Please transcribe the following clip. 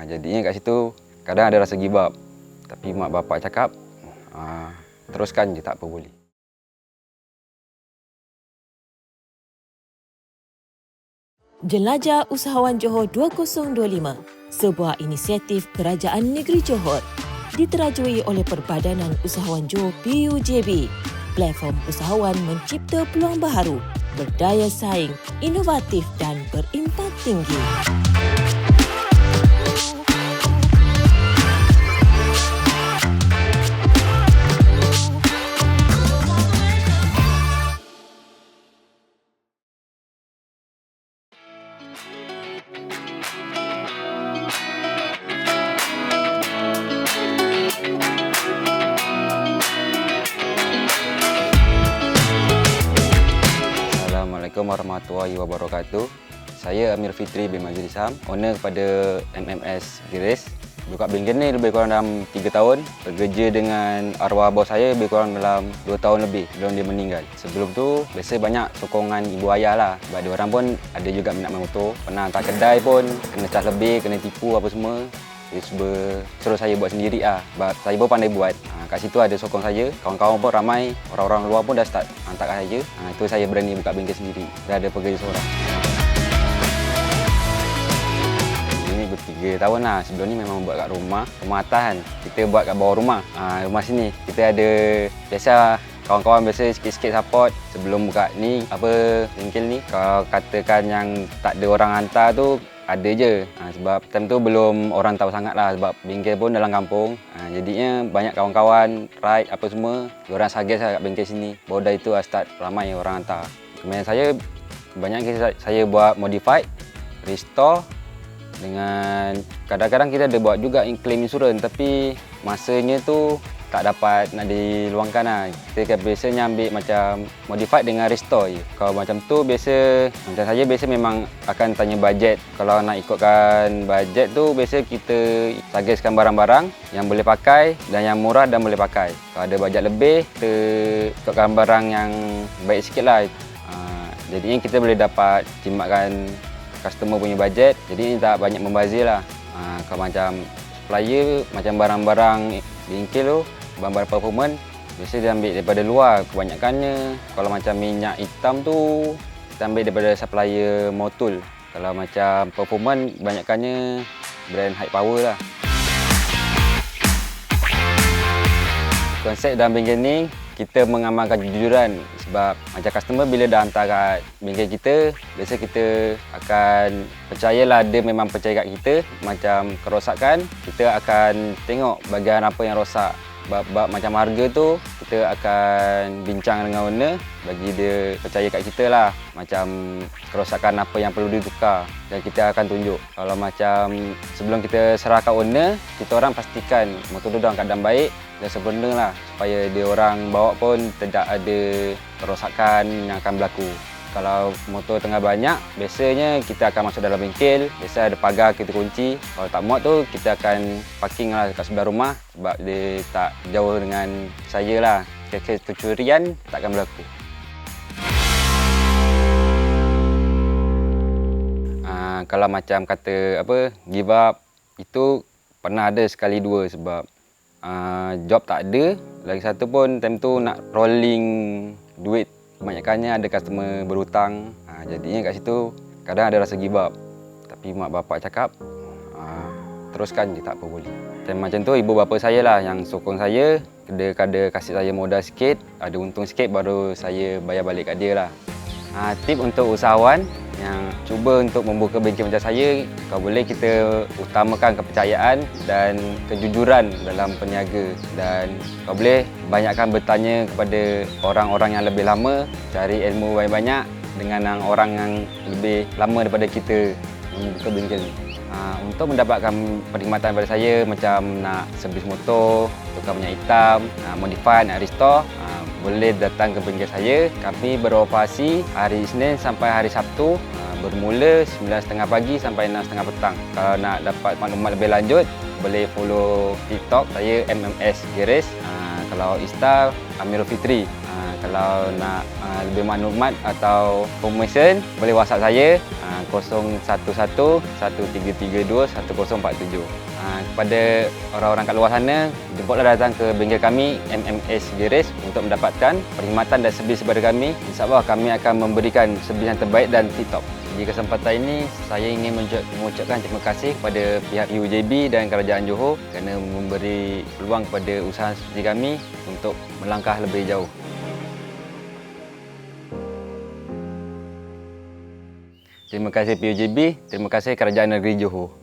Ha, jadinya kat situ kadang ada rasa give up. Tapi mak bapak cakap, ha, teruskan je tak apa boleh. Jelajah Usahawan Johor 2025, sebuah inisiatif Kerajaan Negeri Johor diterajui oleh Perbadanan Usahawan Johor PUJB. Platform usahawan mencipta peluang baharu, berdaya saing, inovatif dan berimpak tinggi. Assalamualaikum warahmatullahi wabarakatuh. Saya Amir Fitri bin Majlis Ham, owner kepada MMS Geres. Buka bengkel ni lebih kurang dalam 3 tahun. Bekerja dengan arwah bos saya lebih kurang dalam 2 tahun lebih sebelum dia meninggal. Sebelum tu, biasa banyak sokongan ibu ayah lah. Sebab orang pun ada juga minat motor. Pernah hantar kedai pun, kena cas lebih, kena tipu apa semua. Cuba suruh saya buat sendiri. Sebab saya pun pandai buat. Ha, kat situ ada sokong saya. Kawan-kawan pun ramai. Orang-orang luar pun dah start hantar kat saya. Ha, itu saya berani buka bengkel sendiri. Dah ada pekerja seorang. Ini bertiga tahun lah. Sebelum ni memang buat kat rumah. Rumah atas kan. Kita buat kat bawah rumah. Ha, rumah sini. Kita ada biasa kawan-kawan biasa sikit-sikit support sebelum buka ni apa bengkel ni. Kalau katakan yang tak ada orang hantar tu ada je. Ha, sebab time tu belum orang tahu sangat lah sebab bengkel pun dalam kampung. Ha, jadinya banyak kawan-kawan ride apa semua orang suggest lah kat bengkel sini. Baru dari tu lah start ramai orang hantar. Kemudian saya banyak saya, saya buat modified restore dengan kadang-kadang kita ada buat juga claim insurans tapi masanya tu tak dapat nak diluangkan lah. Kita kan biasanya ambil macam modified dengan restore je. Kalau macam tu biasa, macam saya biasa memang akan tanya bajet. Kalau nak ikutkan bajet tu biasa kita suggestkan barang-barang yang boleh pakai dan yang murah dan boleh pakai. Kalau ada bajet lebih, kita ikutkan barang yang baik sikit lah. Ha, jadinya kita boleh dapat jimatkan customer punya bajet. Jadi tak banyak membazir lah. Ha, kalau macam supplier, macam barang-barang bengkel tu, barang-barang performance biasa dia ambil daripada luar kebanyakannya. Kalau macam minyak hitam tu kita ambil daripada supplier Motul. Kalau macam performance kebanyakannya brand high power lah. Konsep dalam bengkel ni kita mengamalkan kejujuran sebab macam customer bila dah hantar kat bengkel kita biasa kita akan percayalah dia memang percaya kat kita. Macam kerosakan kita akan tengok bahagian apa yang rosak bab-bab macam harga tu kita akan bincang dengan owner bagi dia percaya kat kita lah. Macam kerosakan apa yang perlu ditukar. Dan kita akan tunjuk. Kalau macam sebelum kita serah kat owner kita orang pastikan motor tu dalam keadaan baik dan sempurna lah. Supaya dia orang bawa pun tidak ada kerosakan yang akan berlaku kalau motor tengah banyak, biasanya kita akan masuk dalam bengkel. Biasa ada pagar kita kunci. Kalau tak muat tu, kita akan parking lah kat sebelah rumah sebab dia tak jauh dengan saya lah. Kes-kes kecurian takkan berlaku. Uh, kalau macam kata apa give up itu pernah ada sekali dua sebab uh, job tak ada lagi satu pun time tu nak rolling duit Kebanyakannya ada customer berhutang. Ha, jadinya kat situ kadang ada rasa give up. Tapi mak bapak cakap, ha, teruskan je tak apa boleh. Dan macam tu ibu bapa saya lah yang sokong saya. Dia kada kasih saya modal sikit, ada untung sikit baru saya bayar balik kat dia lah. Ha, tip untuk usahawan yang cuba untuk membuka bengkel macam saya, kalau boleh kita utamakan kepercayaan dan kejujuran dalam peniaga dan kalau boleh banyakkan bertanya kepada orang-orang yang lebih lama, cari ilmu banyak-banyak dengan orang yang lebih lama daripada kita membuka bengkel. Ha, untuk mendapatkan perkhidmatan daripada saya macam nak servis motor, tukar minyak hitam, ha, modify, nak restore, ha, boleh datang ke bengkel saya. Kami beroperasi hari Isnin sampai hari Sabtu ha, bermula 9.30 pagi sampai 6.30 petang. Kalau nak dapat maklumat lebih lanjut, boleh follow TikTok saya MMS Geres. Ha, kalau Insta Amirul Fitri. Ha, Kalau nak lebih maklumat atau information boleh WhatsApp saya uh, 011 1332 1047. Uh, kepada orang-orang kat luar sana, jemputlah datang ke bengkel kami MMS Geris untuk mendapatkan perkhidmatan dan servis daripada kami. InsyaAllah kami akan memberikan servis yang terbaik dan tip-top. Di kesempatan ini, saya ingin mengucap- mengucapkan terima kasih kepada pihak UJB dan Kerajaan Johor kerana memberi peluang kepada usaha seperti kami untuk melangkah lebih jauh. Terima kasih PUJB, terima kasih Kerajaan Negeri Johor.